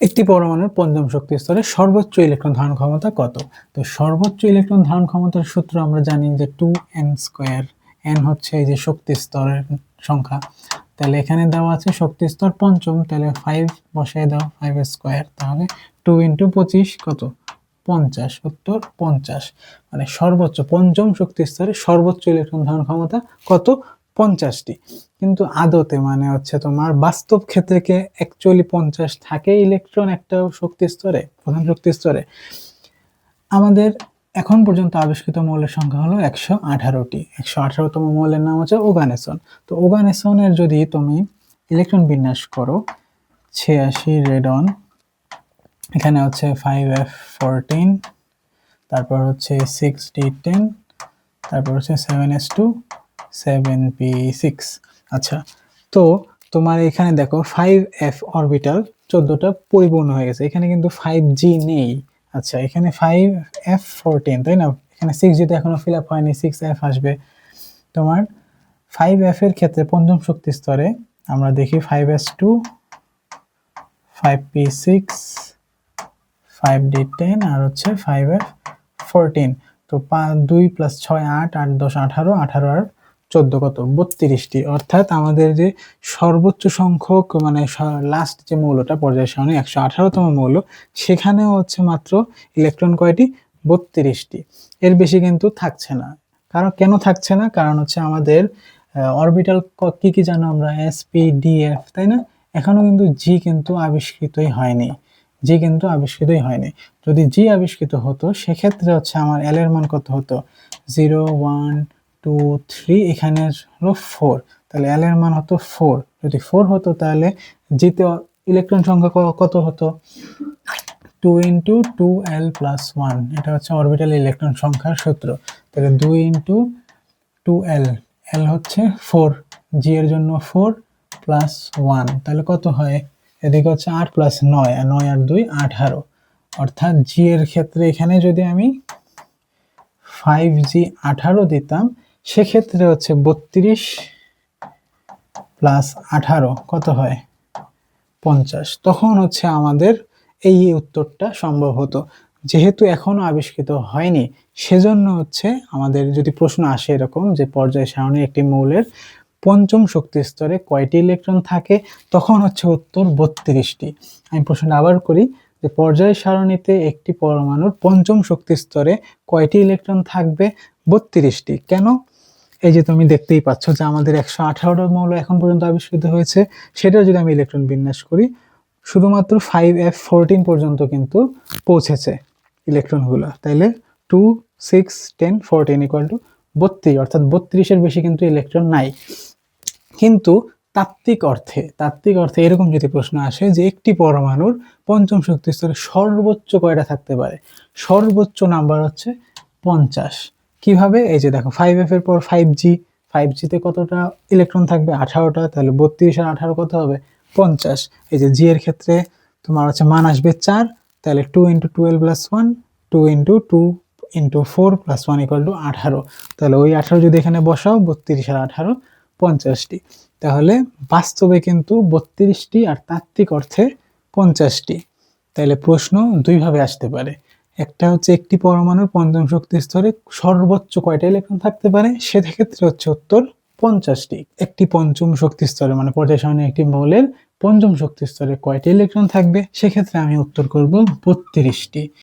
একটি পরমাণুর পঞ্চম শক্তি স্তরে সর্বোচ্চ ইলেকট্রন ধারণ ক্ষমতা কত? তো সর্বোচ্চ ইলেকট্রন ধারণ ক্ষমতার সূত্র আমরা জানি যে টু এন স্কোয়ার এন হচ্ছে এই যে শক্তি স্তরের সংখ্যা। তাহলে এখানে দেওয়া আছে শক্তি স্তর পঞ্চম, তাহলে ফাইভ বসায় দাও ফাইভ স্কোয়ার তাহলে টু ইন্টু পঁচিশ কত? পঞ্চাশ, উত্তর পঞ্চাশ। মানে সর্বোচ্চ, পঞ্চম শক্তি স্তরে সর্বোচ্চ ইলেকট্রন ধারণ ক্ষমতা কত? পঞ্চাশটি। কিন্তু আদতে মানে হচ্ছে তোমার বাস্তব ক্ষেত্রে অ্যাকচুয়ালি পঞ্চাশ থাকে ইলেকট্রন একটা শক্তি স্তরে, প্রধান শক্তি স্তরে। আমাদের এখন পর্যন্ত আবিষ্কৃত মৌলের সংখ্যা হলো একশো আঠারোটি। একশো আঠারোতম মৌলের নাম হচ্ছে ওগানেসন। তো ওগানেসনের যদি তুমি ইলেকট্রন বিন্যাস করো, ছিয়াশি রেডন, এখানে হচ্ছে ফাইভ এফ ফোরটিন তারপর হচ্ছে সিক্স ডি টেন তারপর হচ্ছে seven S two seven P six আচ্ছা তো তোমার এখানে দেখো ফাইভ এফ অরবিটাল চোদ্দোটা পরিপূর্ণ হয়ে গেছে। এখানে কিন্তু ফাইভ জি নেই। আচ্ছা এখানে ফাইভ এফ ফোরটিন তাই না? এখানে সিক্স জিতে এখনও ফিল আপ হয়নি সিক্স এফ আসবে। তোমার ফাইভ এফ এর ক্ষেত্রে পঞ্চম শক্তি স্তরে আমরা দেখি five S two five P six five D ten আর হচ্ছে ফাইভ এফ ফোরটিন তো পাঁচ দুই প্লাস ছয় আট আট দশ আঠারো আঠারো আর চোদ্দ কত? বত্রিশটি। অর্থাৎ আমাদের যে সর্বোচ্চ সংখ্যক মানে লাস্ট যে মৌলটা, পর্যায় সারণী একশো আঠারোতম মৌল, সেখানেও হচ্ছে মাত্র ইলেকট্রন কয়টি? বত্রিশটি। এর বেশি কিন্তু থাকছে না। কারণ, কেন থাকছে না? কারণ হচ্ছে আমাদের অরবিটাল কি কি জানো আমরা? এস পি ডি এফ তাই না? এখনও কিন্তু জি কিন্তু আবিষ্কৃতই হয়নি। জি কিন্তু আবিষ্কৃতই হয়নি। যদি জি আবিষ্কৃত হতো, সেক্ষেত্রে হচ্ছে আমার এল এর মান কত হতো? জিরো ওয়ান টু থ্রি এখানে হলো ফোর তাহলে এল এর মান হতো ফোর যদি ফোর হতো তাহলে জিতে ইলেকট্রন সংখ্যা কত হতো? Two into two L plus one এটা হচ্ছে অরবিটাল ইলেকট্রন সংখ্যার সূত্র। তাহলে দুই ইন্টু টু এল এল হচ্ছে ফোর জি এর জন্য ফোর প্লাস ওয়ান তাহলে কত হয়? এদিকে হচ্ছে আট প্লাস নয়। আর নয় আর দুই আঠারো। অর্থাৎ জি এর ক্ষেত্রে এখানে যদি আমি ফাইভ জি আঠারো দিতাম সেক্ষেত্রে হচ্ছে বত্রিশ প্লাস আঠারো, কত হয়? পঞ্চাশ। তখন হচ্ছে আমাদের এই উত্তরটা সম্ভব হতো। যেহেতু এখনও আবিষ্কৃত হয়নি, সেজন্য হচ্ছে আমাদের যদি প্রশ্ন আসে এরকম যে পর্যায় সারণী একটি মৌলের পঞ্চম শক্তি স্তরে কয়টি ইলেকট্রন থাকে, তখন হচ্ছে উত্তর বত্রিশটি। আমি প্রশ্নটা আবার করি যে পর্যায় সারণীতে একটি পরমাণুর পঞ্চম শক্তি স্তরে কয়টি ইলেকট্রন থাকবে? বত্রিশটি। কেন? এই যে তুমি দেখতেই পাচ্ছ যে আমাদের একশো আঠারোটা মৌল এখন পর্যন্ত আবিষ্কৃত হয়েছে সেটা যদি আমি ইলেকট্রন বিন্যাস করি, শুধুমাত্র ফাইভ এফ ফোরটিন পর্যন্ত কিন্তু পৌঁছেছে ইলেকট্রনগুলো। তাইলে two six ten fourteen equal to বত্রিশ, অর্থাৎ বত্রিশের বেশি কিন্তু ইলেকট্রন নাই। কিন্তু তাত্ত্বিক অর্থে তাত্ত্বিক অর্থে এরকম যদি প্রশ্ন আসে যে একটি পরমাণুর পঞ্চম শক্তি স্তরে সর্বোচ্চ কয়টা থাকতে পারে? সর্বোচ্চ নাম্বার হচ্ছে পঞ্চাশ। কীভাবে? এই যে দেখো ফাইভ এফ এর পর ফাইভ জি ফাইভ জিতে কতটা ইলেকট্রন থাকবে? আঠারোটা, তাহলে বত্রিশ আর আঠারো কত হবে? পঞ্চাশ। এই যে জি এর ক্ষেত্রে তোমার হচ্ছে মান আসবে চার, তাহলে two into twelve plus one two into two into four plus one equal to আঠারো। তাহলে ওই আঠারো যদি এখানে বসাও, বত্রিশ আর আঠারো, পঞ্চাশটি। তাহলে বাস্তবে কিন্তু বত্রিশটি আর তাত্ত্বিক অর্থে পঞ্চাশটি। তাহলে প্রশ্ন দুইভাবে আসতে পারে। একটা হচ্ছে একটি পরমাণুর পঞ্চম শক্তি স্তরে সর্বোচ্চ কয়টা ইলেকট্রন থাকতে পারে? সেক্ষেত্রে হচ্ছে উত্তর পঞ্চাশটি। একটি পঞ্চম শক্তি স্তরে মানে পর্যায় একটি মৌলের পঞ্চম শক্তি স্তরে কয়টি ইলেকট্রন থাকবে? সেক্ষেত্রে আমি উত্তর করব বত্রিশটি।